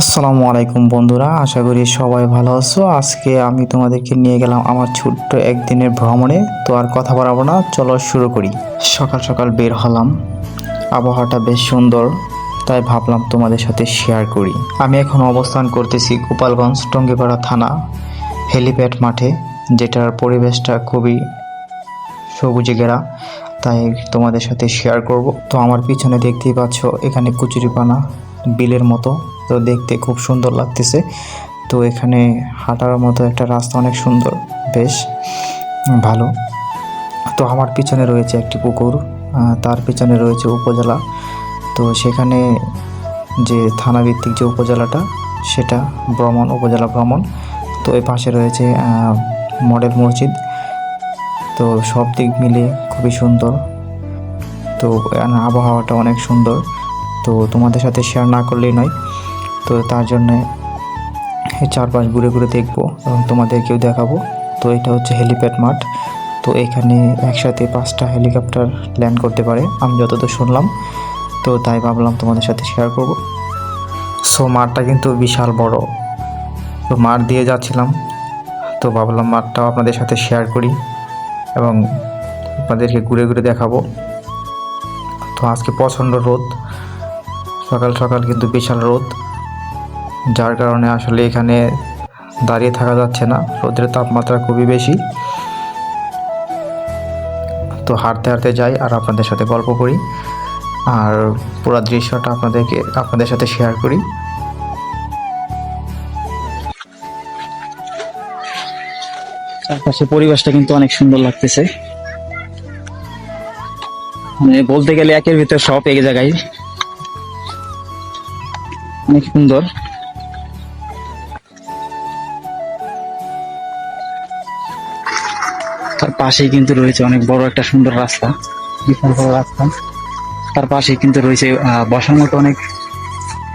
আসসালামু আলাইকুম বন্ধুরা, আশা করি সবাই ভালো আছো। আজকে আমি তোমাদেরকে নিয়ে গেলাম আমার ছোট্ট একদিনের ভ্রমণে। তো আর কথা বাড়াবো না, চলো শুরু করি। সকাল সকাল বের হলাম। আবহাওয়াটা বেশ সুন্দর, তাই ভাবলাম তোমাদের সাথে শেয়ার করি। আমি এখন অবস্থান করতেছি গোপালগঞ্জ টঙ্গিপাড়া থানা, হেলিপ্যাড মাঠে, যেটার পরিবেশটা খুবই সবুজে ঘেরা, তাই তোমাদের সাথে শেয়ার করব। তো আমার পিছনে দেখতেই পাচ্ছ, এখানে কুচুরিপানা, বিলের মতো। তো দেখতে খুব সুন্দর লাগতেছে। তো এখানে হাঁটার মতো একটা রাস্তা অনেক সুন্দর, বেশ ভালো। তো আমার পিছনে রয়েছে একটি পুকুর তার পিছনে রয়েছে উপজেলা। তো সেখানে যে থানা ভিত্তিক যে উপজেলাটা, সেটা ভ্রমণ, উপজেলা ভ্রমণ। তো এর পাশে রয়েছে মডেল মসজিদ। তো সব দিক মিলে খুবই সুন্দর। তো আবহাওয়াটা অনেক সুন্দর। তো তোমাদের সাথে শেয়ার না করলেই নয়। তো তার জন্যে চারপাশ ঘুরে ঘুরে দেখব এবং তোমাদেরকেও দেখাবো। তো এটা হচ্ছে হেলিপ্যাড মাঠ। তো এখানে একসাথে পাঁচটা হেলিকপ্টার ল্যান্ড করতে পারে, আমি যতদূর শুনলাম। তো তাই ভাবলাম তোমাদের সাথে শেয়ার করব। সো মাঠটা কিন্তু বিশাল বড়। তো মাঠ দিয়ে যাচ্ছিলাম। তো ভাবলাম মাঠটাও আপনাদের সাথে শেয়ার করি এবং আপনাদেরকে ঘুরে ঘুরে দেখাবো। তো আজকে প্রচণ্ড রোদ। সকাল সকাল কিন্তু বিশাল রোদ। যার কারণে আসলে এখানে দাঁড়িয়ে থাকা যাচ্ছে না। রোদের তাপমাত্রা খুবই বেশি। তো হাঁটতে হাঁটতে যাই আর আপনাদের সাথে গল্প করি। আর পুরো দৃশ্যটা আপনাদেরকে, আপনাদের সাথে শেয়ার করি। চারপাশে পরিবেশটা কিন্তু অনেক সুন্দর লাগতেছে। মানে বলতে গেলে একের ভিতর সব এক জায়গায়। অনেক সুন্দর। তার পাশেই কিন্তু রয়েছে অনেক বড় একটা সুন্দর রাস্তা, বিশাল বড় রাস্তা। তার পাশেই কিন্তু রয়েছে বসার মতো অনেক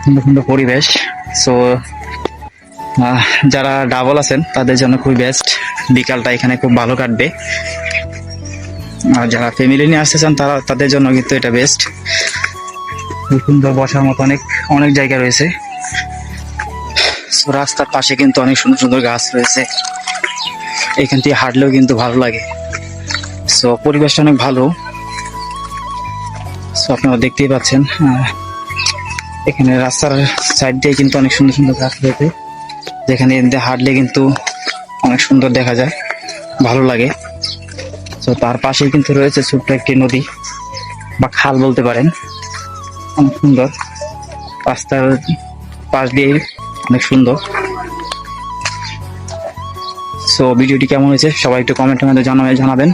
সুন্দর সুন্দর পরিবেশ। সো যারা ডাবল আছেন, তাদের জন্য খুবই বেস্ট বিকালটা এখানে খুব ভালো কাটবে। আর যারা ফ্যামিলি নিয়ে আসতে চান, তারা, তাদের জন্য কিন্তু এটা বেস্ট খুব সুন্দর বসার মতো অনেক অনেক জায়গা রয়েছে। রাস্তার পাশে কিন্তু অনেক সুন্দর সুন্দর গাছ রয়েছে। এখান থেকে হাঁটলেও কিন্তু ভালো লাগে। সো পরিবেশটা অনেক ভালো। সো আপনারা দেখতেই পাচ্ছেন এখানে রাস্তার সাইড দিয়ে কিন্তু অনেক সুন্দর সুন্দর গাছ রয়েছে। যেখানে হাঁটলে কিন্তু অনেক সুন্দর দেখা যায়, ভালো লাগে। তো তার পাশেই কিন্তু রয়েছে ছোট্ট একটি নদী, বা খাল বলতে পারেন। অনেক সুন্দর। রাস্তার পাশ দিয়ে অনেক সুন্দর। সো ভিডিওটি কেমন হয়েছে? সবাই একটু কমেন্টের মধ্যে জানাবে জানাবেন।